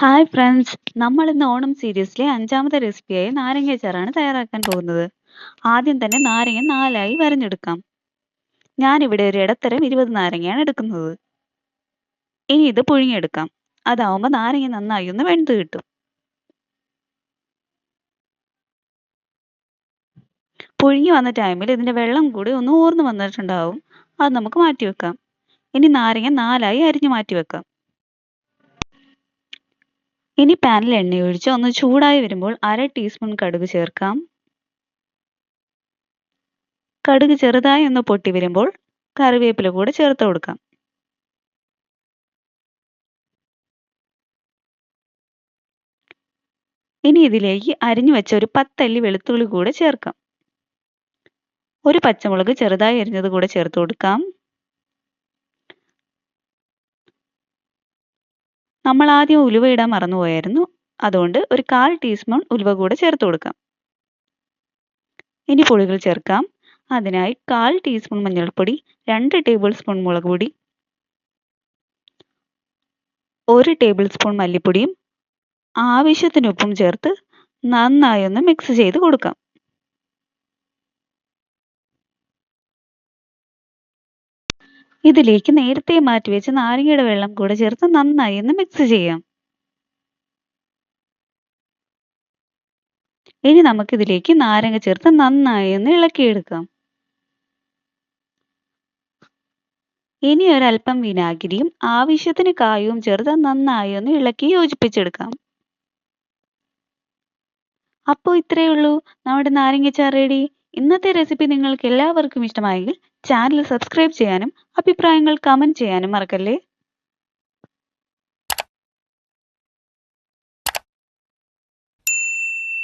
Hi friends നമ്മൾ ഇന്ന് ഓണം സീരീസിലെ അഞ്ചാമത്തെ റെസിപ്പിയായ നാരങ്ങ അച്ചാറാണ് തയ്യാറാക്കാൻ പോകുന്നത്. ആദ്യം തന്നെ നാരങ്ങ നാലായി വരഞ്ഞെടുക്കാം. ഞാനിവിടെ ഒരു ഇടത്തരം ഇരുപത് നാരങ്ങയാണ് എടുക്കുന്നത്. ഇനി ഇത് പുഴുങ്ങിയെടുക്കാം. അതാവുമ്പോൾ നാരങ്ങ നന്നായി ഒന്ന് വെന്ത് കിട്ടും. പുഴുങ്ങി വന്ന ടൈമിൽ ഇതിന്റെ വെള്ളം കൂടി ഒന്ന് ഊർന്നു വന്നിട്ടുണ്ടാവും. അത് നമുക്ക് മാറ്റി വെക്കാം ഇനി നാരങ്ങ നാലായി അരിഞ്ഞു മാറ്റി വെക്കാം ഇനി പാനിൽ എണ്ണയൊഴിച്ച് ഒന്ന് ചൂടായി വരുമ്പോൾ അര ടീസ്പൂൺ കടുക് ചേർക്കാം. കടുക് ചെറുതായി ഒന്ന് പൊട്ടി വരുമ്പോൾ കറിവേപ്പില കൂടെ ചേർത്ത് കൊടുക്കാം. ഇനി ഇതിലേക്ക് അരിഞ്ഞു വെച്ച ഒരു പത്തല്ലി വെളുത്തുള്ളി കൂടെ ചേർക്കാം. ഒരു പച്ചമുളക് ചെറുതായി അരിഞ്ഞത് കൂടെ ചേർത്ത് കൊടുക്കാം. നമ്മൾ ആദ്യം ഉലുവ ഇടാൻ മറന്നുപോയായിരുന്നു. അതുകൊണ്ട് ഒരു കാൽ ടീസ്പൂൺ ഉലുവ കൂടെ ചേർത്ത് കൊടുക്കാം. ഇനി പുളികൾ ചേർക്കാം. അതിനായി കാൽ ടീസ്പൂൺ മഞ്ഞൾപ്പൊടി രണ്ട് ടേബിൾ സ്പൂൺ മുളക് പൊടി ഒരു ടേബിൾ സ്പൂൺ മല്ലിപ്പൊടിയും ആവശ്യത്തിന് ഉപ്പും ചേർത്ത് നന്നായി ഒന്ന് മിക്സ് ചെയ്ത് കൊടുക്കാം. ഇതിലേക്ക് നേരത്തെ മാറ്റി വെച്ച നാരങ്ങയുടെ വെള്ളം കൂടെ ചേർത്ത് നന്നായി ഒന്ന് മിക്സ് ചെയ്യാം. ഇനി നമുക്ക് ഇതിലേക്ക് നാരങ്ങ ചേർത്ത് നന്നായി ഒന്ന് ഇളക്കിയെടുക്കാം. ഇനി ഒരല്പം വിനാഗിരിയും ആവശ്യത്തിന് കായവും ചേർത്ത് നന്നായി ഒന്ന് ഇളക്കി യോജിപ്പിച്ചെടുക്കാം. അപ്പോൾ ഇത്രയേ ഉള്ളൂ. നമ്മുടെ നാരങ്ങച്ചാർ റെഡി. ഇന്നത്തെ റെസിപ്പി നിങ്ങൾക്ക് എല്ലാവർക്കും ഇഷ്ടമായെങ്കിൽ ചാനൽ സബ്സ്ക്രൈബ് ചെയ്യാനും അഭിപ്രായങ്ങൾ കമന്റ് ചെയ്യാനും മറക്കല്ലേ?